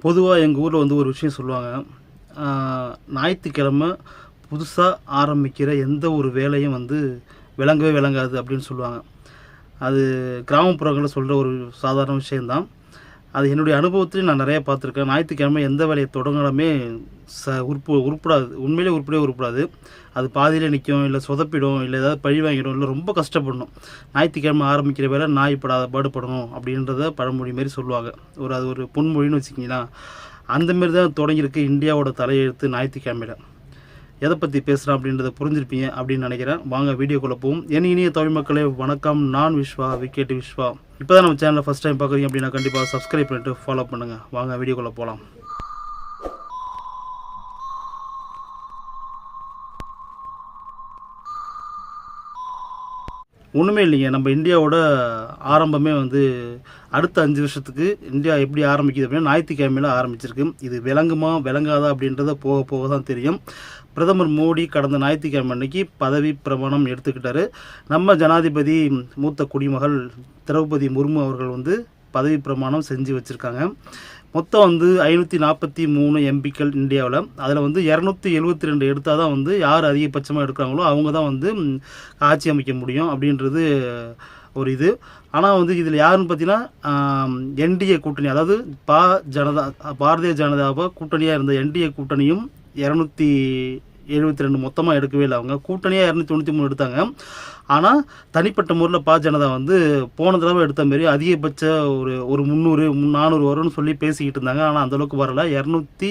பொதுவாக எங்கள் ஊரில் வந்து ஒரு விஷயம் சொல்லுவாங்க. ஞாயிற்றுக்கிழமை புதுசாக ஆரம்பிக்கிற எந்த ஒரு வேலையும் வந்து விளங்கவே விளங்காது அப்படின்னு சொல்லுவாங்க. அது கிராமப்புறங்களில் சொல்கிற ஒரு சாதாரண விஷயந்தான் அது என்னுடைய அனுபவத்திலையும் நான் நிறைய பார்த்துருக்கேன். ஞாயிற்றுக்கிழமை எந்த வேலையை தொடங்கினாலுமே ச உருப்பு உருப்படாது உண்மையிலே உருப்படியே உருப்படாது அது பாதியிலே நிற்கும் இல்லை சொதப்பிடும் இல்லை ஏதாவது பழி வாங்கிடும் இல்லை ரொம்ப கஷ்டப்படணும். ஞாயிற்றுக்கிழமை ஆரம்பிக்கிற வேலை நாய் படாத பாடுபடணும் அப்படின்றத பழமொழி மாரி சொல்லுவாங்க. ஒரு அது ஒரு பொன்மொழின்னு வச்சுக்கிங்களா? அந்த மாரி தான் தொடங்கியிருக்கு இந்தியாவோட தலையெழுத்து ஞாயிற்றுக்கிழமையில. எதை பற்றி பேசுகிறேன் அப்படின்றத புரிஞ்சிருப்பீங்க அப்படின்னு நினைக்கிறேன். வாங்க வீடியோக்குள்ளே போவோம். என் இனிய தமிழ் மக்களே வணக்கம். நான் விஸ்வா விக்கெட் விஸ்வா. இப்போ தான் நம்ம சேனலை ஃபஸ்ட் டைம் பார்க்குறீங்க அப்படின்னா கண்டிப்பாக சப்ஸ்கிரைப் பண்ணிட்டு ஃபாலோ பண்ணுங்கள் வாங்க வீடியோக்குள்ளே போகலாம் ஒன்றுமே இல்லைங்க. நம்ம இந்தியாவோட ஆரம்பமே வந்து அடுத்த அஞ்சு வருஷத்துக்கு இந்தியா எப்படி ஆரம்பிக்குது அப்படின்னா ஞாயிற்றுக்கிழமையில ஆரம்பிச்சிருக்கு. இது விளங்குமா விளங்காதா அப்படின்றத போக போக தான் தெரியும். பிரதமர் மோடி கடந்த ஞாயிற்றுக்கிழமை அன்னைக்கு பதவி பிரமாணம் எடுத்துக்கிட்டாரு. நம்ம ஜனாதிபதி மூத்த குடிமகள் திரௌபதி முர்மு அவர்கள் வந்து பதவி பிரமாணம் செஞ்சு வச்சுருக்காங்க. மொத்தம் வந்து ஐநூற்றி நாற்பத்தி மூணு எம்பிக்கள் இந்தியாவில். அதில் வந்து இரநூத்தி எழுபத்தி ரெண்டு எடுத்தால் தான் வந்து யார் அதிகபட்சமாக எடுக்கிறாங்களோ அவங்க தான் வந்து ஆட்சி அமைக்க முடியும் அப்படின்றது ஒரு இது. ஆனால் வந்து இதில் யாருன்னு பார்த்தீங்கன்னா என்டிஏ கூட்டணி அதாவது பா ஜனதா பாரதிய ஜனதாவை கூட்டணியாக இருந்த என்டிஏ கூட்டணியும் இரநூத்தி எழுபத்தி ரெண்டு மொத்தமாக எடுக்கவே இல்லை அவங்க. கூட்டணியாக இரநூத்தி தொண்ணூற்றி மூணு எடுத்தாங்க. ஆனால் தனிப்பட்ட முறையில் பா ஜனதா வந்து போன தடவை எடுத்த மாரி அதிகபட்ச ஒரு ஒரு முந்நூறு நானூறு வரும்னு சொல்லி பேசிக்கிட்டு இருந்தாங்க. ஆனால் அந்தளவுக்கு வரல. இரநூத்தி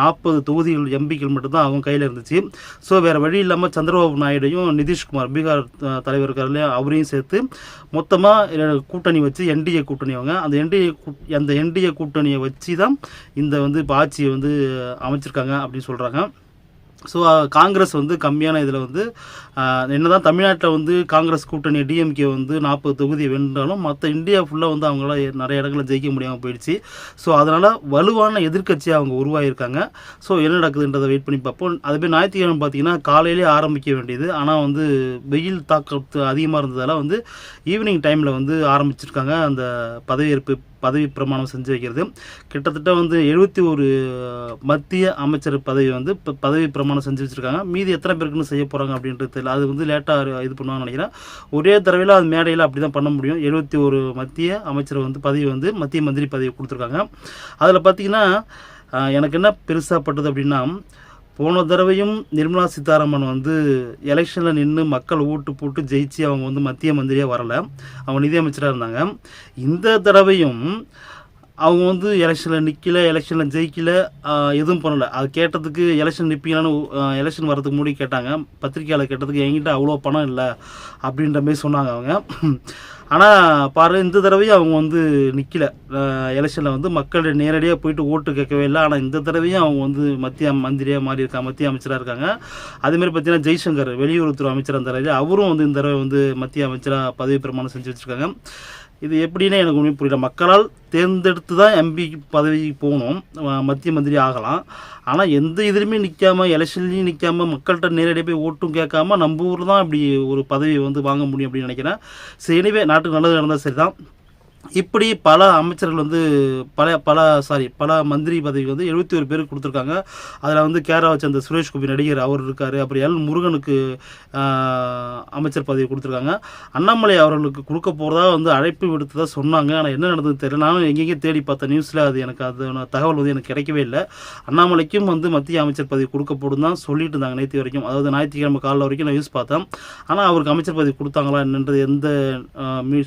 நாற்பது தொகுதிகள் எம்பிக்கள் மட்டும்தான் அவங்க கையில் இருந்துச்சு. ஸோ வேறு வழி இல்லாமல் சந்திரபாபு நாயுடையும் நிதிஷ்குமார் பீகார் தலைவர் இருக்கார் அவரையும் சேர்த்து மொத்தமாக கூட்டணி வச்சு என்டிஏ கூட்டணி அவங்க. அந்த என்டிஏ அந்த என்டிஏ கூட்டணியை வச்சு தான் இந்த வந்து இப்போ ஆட்சியை வந்து அமைச்சிருக்காங்க அப்படின்னு சொல்கிறாங்க ஸோ காங்கிரஸ் uh, வந்து கம்மியான இதில் வந்து uh, என்னதான் தமிழ்நாட்டில் வந்து காங்கிரஸ் கூட்டணி டிஎம்கே வந்து நாற்பது தொகுதி வென்றாலும் மற்ற இந்தியா ஃபுல்லாக வந்து அவங்களால நிறைய இடங்களில் ஜெயிக்க முடியாமல் போயிடுச்சு. ஸோ அதனால் வலுவான எதிர்க்கட்சியாக அவங்க உருவாகியிருக்காங்க ஸோ என்ன நடக்குதுன்றதை வெயிட் பண்ணி பார்ப்போம். அதுமாதிரி ஞாயிற்றுக்கிழமை பார்த்தீங்கன்னா காலையிலே ஆரம்பிக்க வேண்டியது. ஆனால் வந்து வெயில் தாக்கத்து அதிகமாக இருந்ததால் வந்து ஈவினிங் டைமில் வந்து ஆரம்பிச்சிருக்காங்க. அந்த பதவியேற்பு பதவி பிரமாணம் செஞ்சு வைக்கிறது. கிட்டத்தட்ட வந்து எழுபத்தி ஒரு மத்திய அமைச்சர் பதவி வந்து இப்போ பதவி பிரமாணம் செஞ்சு வச்சுருக்காங்க. மீதி எத்தனை பேருக்குன்னு செய்ய போகிறாங்க அப்படின்றது தெரியல. அது வந்து லேட்டாக இது பண்ணுவாங்கன்னு நினைக்கிறேன். ஒரே தடவையில் அது மேடையில் அப்படி தான் பண்ண முடியும். எழுபத்தி ஒரு மத்திய அமைச்சர் வந்து பதவி வந்து மத்திய மந்திரி பதவி கொடுத்துருக்காங்க. அதில் பார்த்தீங்கன்னா எனக்கு என்ன பெருசாக பட்டது அப்படின்னா போன தடவையும் நிர்மலா சீதாராமன் வந்து எலெக்ஷனில் நின்று மக்கள் ஓட்டு போட்டு ஜெயிச்சு அவங்க வந்து மத்திய மந்திரியாக வரலை. அவங்க நிதியமைச்சராக இருந்தாங்க. இந்த தடவையும் அவங்க வந்து எலெக்ஷனில் நிற்கல எலெக்ஷனில் ஜெயிக்கல எதுவும் பண்ணலை. அது கேட்டதுக்கு எலெக்ஷன் நிற்பீங்களான்னு எலெக்ஷன் வரதுக்கு முன்னாடி கேட்டாங்க. பத்திரிக்கையாளர் கேட்டதுக்கு என்கிட்ட அவ்வளோ பணம் இல்லை அப்படின்ற மாதிரி சொன்னாங்க அவங்க. ஆனால் பாரு இந்த தடவையும் அவங்க வந்து நிற்கல எலெக்ஷனில் வந்து மக்கள் நேரடியாக போயிட்டு ஓட்டு கேட்கவே இல்லை. ஆனால் இந்த தடவையும் அவங்க வந்து மத்திய மந்திரியாக மாறி இருக்காங்க மத்திய அமைச்சராக இருக்காங்க. அதேமாதிரி பார்த்தீங்கன்னா ஜெய்சங்கர் வெளியுறவுத்துறை அமைச்சராக இருந்தார் அவரும் வந்து இந்த தடவை வந்து மத்திய அமைச்சராக பதவி பிரமாணம் செஞ்சு வச்சுருக்காங்க. இது எப்படின்னு எனக்கு ஒன்றும் புரியல. மக்களால் தேர்ந்தெடுத்து தான் எம்பி பதவிக்கு போகணும் மத்திய மந்திரி ஆகலாம். ஆனால் எந்த இதுலையுமே நிற்காம எலெக்ஷன்லையும் நிற்காம மக்கள்கிட்ட நேரடியாக போய் ஓட்டும் கேட்காம நம்ம ஊரில் தான் இப்படி ஒரு பதவி வந்து வாங்க முடியும் அப்படின்னு நினைக்கிறேன். சரி எனவே நாட்டுக்கு நல்லது நடந்தால் சரி தான் இப்படி பல அமைச்சர்கள் வந்து பல பல சாரி பல மந்திரி பதவி வந்து எழுபத்தி ஒரு பேருக்கு கொடுத்துருக்காங்க. அதில் வந்து கேரளாவை சேர்ந்த சுரேஷ்குபி சுரேஷ் கோபி நடிகர் அவர் இருக்கார். அப்புறம் எல் முருகனுக்கு அமைச்சர் பதவி கொடுத்துருக்காங்க. அண்ணாமலை அவர்களுக்கு கொடுக்க போகிறதா வந்து அழைப்பு விடுத்ததாக சொன்னாங்க. ஆனால் என்ன நடந்தது தெரியல. நானும் எங்கெங்கே தேடி பார்த்த நியூஸில் அது எனக்கு அது தகவல் வந்து எனக்கு கிடைக்கவே இல்லை. அண்ணாமலைக்கும் வந்து மத்திய அமைச்சர் பதவி கொடுக்க போடும் தான் சொல்லிட்டு இருந்தாங்க நேற்று வரைக்கும். அதாவது ஞாயிற்றுக்கிழமை காலைல வரைக்கும் நான் நியூஸ் பார்த்தேன். ஆனால் அவருக்கு அமைச்சர் பதவி கொடுத்தாங்களா என்னன்றது எந்த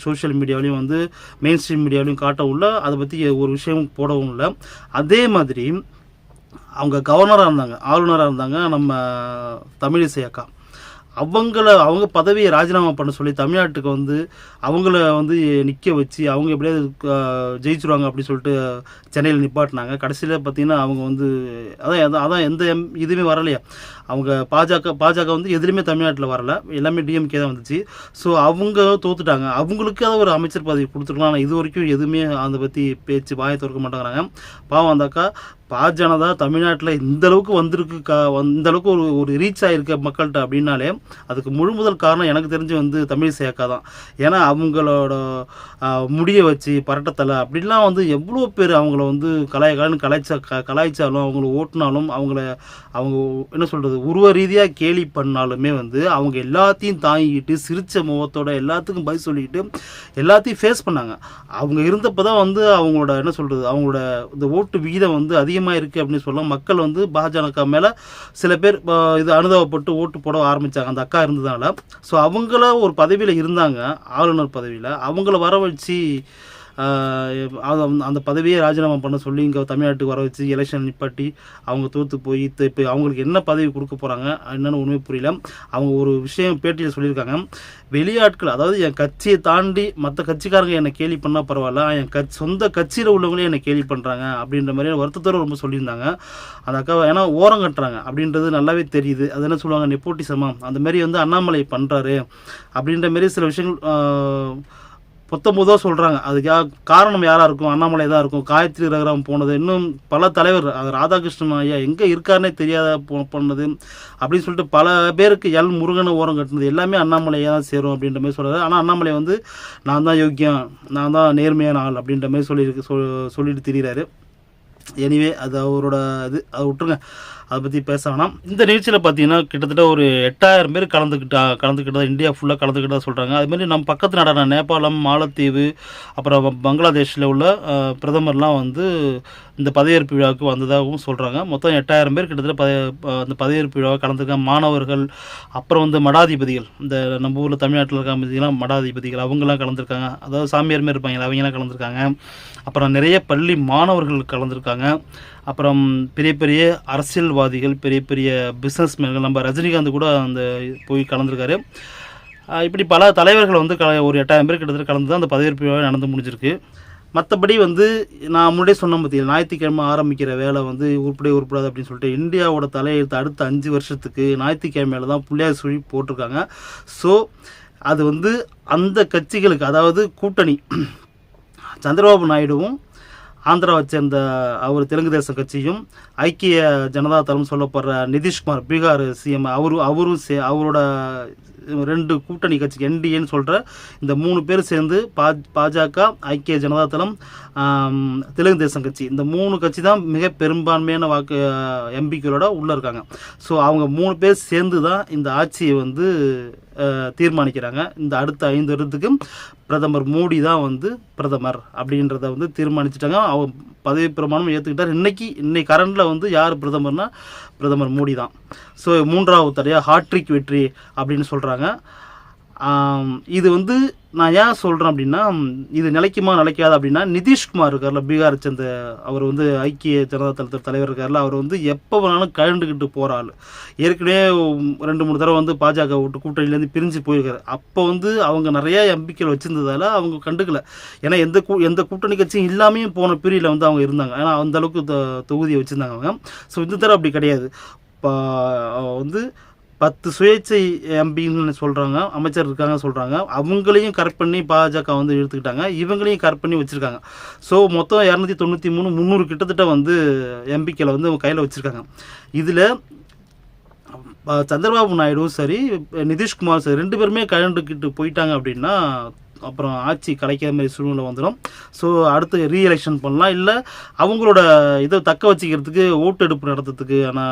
சோஷியல் மீடியாவிலையும் வந்து மெயின் ஸ்ட்ரீம் மீடியாவிலையும் காட்டவும் இல்லை அதை பற்றி ஒரு விஷயம் போடவும் இல்லை. அதே மாதிரி அவங்க கவர்னராக இருந்தாங்க ஆளுநராக இருந்தாங்க நம்ம தமிழிசை அக்கா. அவங்கள அவங்க பதவியை ராஜினாமா பண்ண சொல்லி தமிழ்நாட்டுக்கு வந்து அவங்கள வந்து நிற்க வச்சு அவங்க எப்படியாவது அஹ், ஜெயிச்சிருவாங்க சொல்லிட்டு சென்னையில் நிப்பாட்டினாங்க. கடைசியில் பார்த்தீங்கன்னா அவங்க வந்து அதான் அதான் எந்த எம் இதுவுமே வரலையா. அவங்க பாஜக பாஜக வந்து எதிலுமே தமிழ்நாட்டில் வரல. எல்லாமே டிஎம்கே தான் வந்துச்சு. ஸோ அவங்க தோத்துட்டாங்க. அவங்களுக்கு அதை ஒரு அமைச்சர் பதவி கொடுத்துருக்கலாம். ஆனால் இது வரைக்கும் எதுவுமே அதை பற்றி பேச்சு வாயை திறக்க மாட்டேங்கிறாங்க. பாவம் அந்த அக்கா. பாஜனதா தமிழ்நாட்டில் இந்த அளவுக்கு வந்திருக்கு கா இந்த அளவுக்கு ஒரு ஒரு ரீச் ஆகிருக்க மக்கள்கிட்ட அப்படின்னாலே அதுக்கு முழு முதல் காரணம் எனக்கு தெரிஞ்சு வந்து தமிழ் சேக்கா தான். ஏன்னா அவங்களோட முடியை வச்சு பரட்டத்தலை அப்படிலாம் வந்து எவ்வளோ பேர் அவங்கள வந்து கலாய கலான்னு கலாய்ச்சா க கலாய்ச்சாலும் அவங்கள ஓட்டினாலும் அவங்கள அவங்க என்ன சொல்கிறது உருவ ரீதியாக கேலி பண்ணாலுமே வந்து அவங்க எல்லாத்தையும் தாங்கிக்கிட்டு சிரித்த முகத்தோட எல்லாத்துக்கும் பதில் சொல்லிக்கிட்டு எல்லாத்தையும் ஃபேஸ் பண்ணாங்க. அவங்க இருந்தப்போ தான் வந்து அவங்களோட என்ன சொல்கிறது அவங்களோட இந்த ஓட்டு விகிதம் வந்து அதிகமாக இருக்குது அப்படின்னு சொல்ல மக்கள் வந்து பாஜக மேலே சில பேர் இது அனுதாபப்பட்டு ஓட்டு போட ஆரம்பித்தாங்க அந்த அக்கா இருந்ததுனால. ஸோ அவங்கள ஒரு பதவியில் இருந்தாங்க ஆளுநர் பதவியில். அவங்கள வர வச்சு அது அந்த- பதவியை பதவியே ராஜினாமா பண்ண சொல்லி இங்கே தமிழ்நாட்டுக்கு வர வச்சு எலெக்ஷன் நிப்பாட்டி அவங்க தோற்று போய் இப்போ அவங்களுக்கு என்ன பதவி கொடுக்க போகிறாங்க என்னென்னு ஒன்றுமே புரியல. அவங்க ஒரு விஷயம் பேட்டியில் சொல்லியிருக்காங்க. வெளியாட்கள் அதாவது என் கட்சியை தாண்டி மற்ற கட்சிக்காரங்க என்னை கேலி பண்ணால் பரவாயில்ல என் கட்சி சொந்த கட்சியில் உள்ளவங்களே என்னை கேலி பண்ணுறாங்க அப்படின்ற மாதிரி வருத்தத்தோடு ரொம்ப சொல்லியிருந்தாங்க. அந்த அக்காவை ஏன்னா ஓரம் கட்டுறாங்க அப்படின்றது நல்லாவே தெரியுது. அது என்ன சொல்லுவாங்க நெப்போட்டிசமா? அந்த மாதிரி வந்து அண்ணாமலை பண்ணுறாரு அப்படின்ற மாரி சில விஷயங்கள் பொத்தம்போதோ சொல்கிறாங்க அதுக்கு யா காரணம் யாராக இருக்கும்? அண்ணாமலை தான் இருக்கும். காயத்ரி ரகுராம் போனது இன்னும் பல தலைவர் அது ராதாகிருஷ்ணன் ஐயா எங்கே இருக்காருனே தெரியாத போ பண்ணது அப்படின்னு சொல்லிட்டு பல பேருக்கு எல் முருகனை ஓரம் கட்டினது. எல்லாமே அண்ணாமலையாக தான் சேரும் அப்படின்ற மாதிரி சொல்கிறாரு ஆனால் அண்ணாமலை வந்து நான் தான் யோக்கியம் நான் தான் நேர்மையான ஆள் அப்படின்ற மாதிரி சொல்லியிருக்கு சொல் சொல்லிட்டு திரிகிறாரு எனிவே அது அவரோட இது. அதை விட்டுருங்க. அதை பற்றி பேச வேணாம். இந்த நிகழ்ச்சியில் பார்த்தீங்கன்னா கிட்டத்தட்ட ஒரு எட்டாயிரம் பேர் கலந்துக்கிட்டா கலந்துக்கிட்டதா இந்தியா ஃபுல்லாக கலந்துக்கிட்டதா சொல்கிறாங்க அதுமாதிரி நம்ம பக்கத்து நாடான நேபாளம் மாலத்தீவு அப்புறம் பங்களாதேஷில் உள்ள பிரதமர்லாம் வந்து இந்த பதவியேற்பு விழாவுக்கு வந்ததாகவும் சொல்கிறாங்க மொத்தம் எட்டாயிரம் பேர் கிட்டத்தட்ட பத அந்த பதவியேற்பு விழாவை கலந்துருக்காங்க மாணவர்கள் அப்புறம் வந்து மடாதிபதிகள் இந்த நம்ம ஊரில் தமிழ்நாட்டில் இருக்க அமைதிகளாம் மடாதிபதிகள் அவங்கெல்லாம் கலந்துருக்காங்க. அதாவது சாமியார் மாதிரி இருப்பாங்க அவங்கெல்லாம் கலந்துருக்காங்க. அப்புறம் நிறைய பள்ளி மாணவர்கள் கலந்துருக்காங்க. அப்புறம் பெரிய பெரிய அரசியல்வாதிகள் பெரிய பெரிய பிஸ்னஸ் மேன்கள் நம்ம ரஜினிகாந்த் கூட அந்த போய் கலந்துருக்காரு. இப்படி பல தலைவர்கள் வந்து க ஒரு எட்டாயிரம் பேர் கிட்டத்தட்ட கலந்து தான் அந்த பதவியேற்பு விழா நடந்து முடிஞ்சிருக்கு. மற்றபடி வந்து நான் முன்னாடியே சொன்ன பார்த்தீங்க ஞாயிற்றுக்கிழமை ஆரம்பிக்கிற வேலை வந்து உருப்படியே உருப்படாது அப்படின்னு சொல்லிட்டு இந்தியாவோட தலையெழுத்து அடுத்த அஞ்சு வருஷத்துக்கு ஞாயிற்றுக்கிழமையில தான் புள்ளியார் சுழி போட்டிருக்காங்க. ஸோ அது வந்து அந்த கட்சிகளுக்கு அதாவது கூட்டணி சந்திரபாபு நாயுடுவும் ஆந்திராவை சேர்ந்த அவர் தெலுங்கு தேசம் கட்சியும் ஐக்கிய ஜனதா தளம் சொல்லப்படுற நிதிஷ்குமார் பீகார் சிஎம் அவரு அவரும் சே அவரோட ரெண்டு கூட்டணி கட்சி என்டிஏன்னு சொல்கிற இந்த மூணு பேர் சேர்ந்து பா பாஜக ஐக்கிய ஜனதா தளம் தெலுங்கு தேசம் கட்சி. இந்த மூணு கட்சி தான் மிக பெரும்பான்மையான வாக்கு எம்பிக்களோட உள்ளே இருக்காங்க. ஸோ அவங்க மூணு பேர் சேர்ந்து தான் இந்த ஆட்சியை வந்து தீர்மானிக்கிறாங்க. இந்த அடுத்த ஐந்து வருடத்துக்கு பிரதமர் மோடி தான் வந்து பிரதமர் அப்படின்றத வந்து தீர்மானிச்சிட்டாங்க. அவர் பதவி பிரமாணம் ஏற்றுக்கிட்டார் இன்னைக்கு இன்னைக்கு கரண்டில் வந்து யார் பிரதமர்னா பிரதமர் மோடி தான். ஸோ மூன்றாவது தடையாக ஹாட்ரிக் வெற்றி அப்படின்னு சொல்கிறாங்க இது வந்து நான் ஏன் சொல்கிறேன் அப்படின்னா இது நிலைக்குமா நிலைக்காது அப்படின்னா நிதிஷ்குமார் இருக்கார்ல பீகார் சேர்ந்த அவர் வந்து ஐக்கிய ஜனதா தளத்தில் தலைவர் இருக்கார்ல அவர் வந்து எப்போ வேணாலும் கழண்டுக்கிட்டு போகிற ஆள். ஏற்கனவே ரெண்டு மூணு தடவை வந்து பாஜக விட்டு கூட்டணியிலேருந்து பிரிஞ்சு போயிருக்காரு. அப்போ வந்து அவங்க நிறைய எம்பிக்கள் வச்சுருந்ததால் அவங்க கண்டுக்கல. ஏன்னா எந்த கூ எந்த கூட்டணி கட்சியும் இல்லாமையும் போன பீரியடில் வந்து அவங்க இருந்தாங்க. ஏன்னா அந்த அளவுக்கு தொ- தொகுதியை வச்சுருந்தாங்க அவங்க. ஸோ இந்த தடவை அப்படி கிடையாது. இப்போ வந்து பத்து சுயேட்சை எம்பின்னு சொல்கிறாங்க அமைச்சர் இருக்காங்க சொல்கிறாங்க அவங்களையும் கரெக்ட் பண்ணி பாஜக வந்து எடுத்துக்கிட்டாங்க இவங்களையும் கரெக்ட் பண்ணி வச்சுருக்காங்க. ஸோ மொத்தம் இரநூத்தி தொண்ணூற்றி மூணு முந்நூறு கிட்டத்தட்ட வந்து எம்பிக்களை வந்து அவங்க கையில் வச்சுருக்காங்க. இதில் சந்திரபாபு நாயுடும் சரி நிதிஷ்குமார் சரி ரெண்டு பேருமே கலந்துக்கிட்டு போயிட்டாங்க அப்படின்னா அப்புறம் ஆட்சி கிடைக்கிற மாதிரி சூழ்நிலை வந்துடும் ஸோ அடுத்து ரீஎலெக்ஷன் பண்ணலாம். இல்லை அவங்களோட இதை தக்க வச்சுக்கிறதுக்கு ஓட்டெடுப்பு நடத்துறத்துக்கான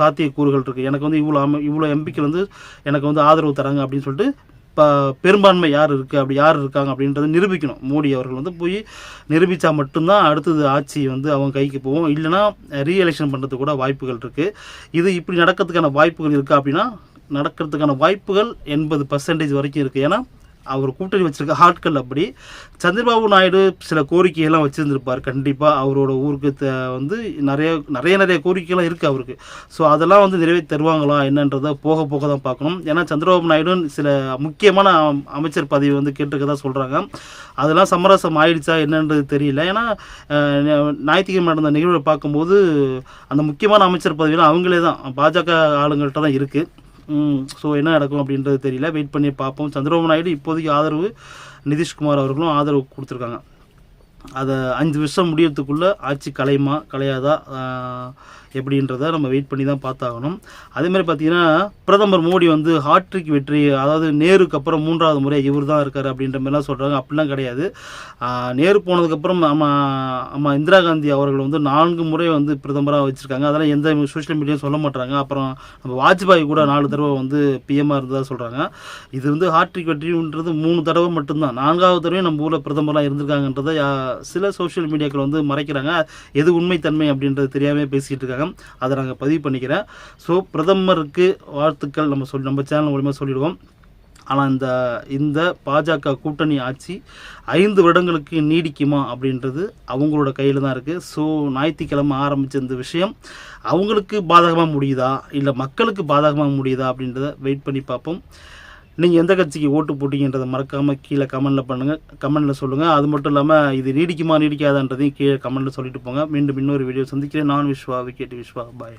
சாத்திய கூறுகள் இருக்குது எனக்கு வந்து இவ்வளோ அமை இவ்வளோ எம்பிக்கள் வந்து எனக்கு வந்து ஆதரவு தராங்க அப்படின்னு சொல்லிட்டு இப்போ பெரும்பான்மை யார் இருக்குது அப்படி யார் இருக்காங்க அப்படின்றத நிரூபிக்கணும். மோடி அவர்கள் வந்து போய் நிரூபித்தா மட்டும்தான் அடுத்தது ஆட்சி வந்து அவங்க கைக்கு போகும். இல்லைன்னா ரீஎலெக்ஷன் பண்ணுறதுக்கு கூட வாய்ப்புகள் இருக்குது இது இப்படி நடக்கிறதுக்கான வாய்ப்புகள் இருக்கா அப்படின்னா நடக்கிறதுக்கான வாய்ப்புகள் எண்பது பர்சன்டேஜ் வரைக்கும் இருக்குது ஏன்னா அவர் கூட்டணி வச்சிருக்க ஆட்கள் அப்படி. சந்திரபாபு நாயுடு சில கோரிக்கையெல்லாம் வச்சுருந்துருப்பார் கண்டிப்பாக அவரோட ஊருக்கு த- வந்து நிறைய நிறைய நிறைய கோரிக்கைலாம் இருக்குது அவருக்கு. ஸோ அதெல்லாம் வந்து நிறைவேற்றி தருவாங்களா என்னன்றதை போக போக தான் பார்க்கணும். ஏன்னா சந்திரபாபு நாயுடு சில முக்கியமான அமைச்சர் பதவி வந்து கேட்டிருக்கதா சொல்கிறாங்க அதெல்லாம் சமரசம் ஆயிடுச்சா என்னன்றது தெரியல. ஏன்னா ஞாயிற்றுக்கிழமை நடந்த நிகழ்வை பார்க்கும்போது அந்த முக்கியமான அமைச்சர் பதவியெல்லாம் அவங்களே தான். பாஜக ஆளுங்கள்ட்ட தான் இருக்குது ஸோ என்ன நடக்கும் அப்படின்றது தெரியல. வெயிட் பண்ணி பார்ப்போம். சந்திரபாபு நாயுடு இப்போதைக்கு ஆதரவு நிதிஷ்குமார் அவர்களும் ஆதரவு கொடுத்துருக்காங்க. அதை அஞ்சு வருஷம் முடியறதுக்குள்ளே ஆட்சி கலையுமா கலையாதா? எப்படின்றத நம்ம வெயிட் பண்ணி தான் பார்த்தாகணும். அதே மாதிரி பார்த்தீங்கன்னா பிரதமர் மோடி வந்து ஹாட்ரிக் வெற்றி அதாவது நேருக்கு அப்புறம் மூன்றாவது முறை இவர் தான் இருக்கார் அப்படின்ற மாதிரிலாம் சொல்கிறாங்க அப்படிலாம் கிடையாது. நேரு போனதுக்கப்புறம் நம்ம நம்ம இந்திரா காந்தி அவர்கள் வந்து நான்கு முறை வந்து பிரதமராக வச்சுருக்காங்க. அதெல்லாம் எந்த சோஷியல் மீடியாவும் சொல்ல மாட்டாங்க அப்புறம் நம்ம வாஜ்பாய் கூட நாலு தடவை வந்து பிஎம்மாக இருந்ததாக சொல்கிறாங்க இது வந்து ஹாட்ரிக் வெற்றின்றது மூணு தடவை மட்டும்தான். நான்காவது தடவை நம்ம ஊரில் பிரதமராக இருந்திருக்காங்கன்றதை சில சோஷியல் மீடியாக்கள் வந்து மறைக்கிறாங்க. எது உண்மைத்தன்மை அப்படின்றது தெரியாமல் பேசிகிட்டு இருக்காங்க. அதை நாங்கள் பதிவு பண்ணிக்கிறேன். ஸோ பிரதமருக்கு வாழ்த்துக்கள். நம்ம சொல்லி நம்ம சேனல் மூலிமா சொல்லிடுவோம். ஆனால் இந்த இந்த பாஜக கூட்டணி ஆட்சி ஐந்து வருடங்களுக்கு நீடிக்குமா அப்படின்றது அவங்களோட கையில் தான் இருக்குது ஸோ ஞாயிற்றுக்கிழமை ஆரம்பித்த இந்த விஷயம் அவங்களுக்கு பாதகமாக முடியுதா? இல்லை மக்களுக்கு பாதகமாக முடியுதா அப்படின்றத வெயிட் பண்ணி பார்ப்போம். நீங்கள் எந்த கட்சிக்கு ஓட்டு போட்டீங்கன்றதை மறக்காமல் கீழே கமெண்டில் பண்ணுங்கள் கமெண்டில் சொல்லுங்கள் அது மட்டும் இல்லாமல் இது நீடிக்குமா நீடிக்காதான்றதையும் கீழே கமெண்டில் சொல்லிட்டு போங்க. மீண்டும் இன்னொரு வீடியோ சந்திக்கிறேன். நான் விஸ்வா விக்கெட் விஸ்வா. பாய்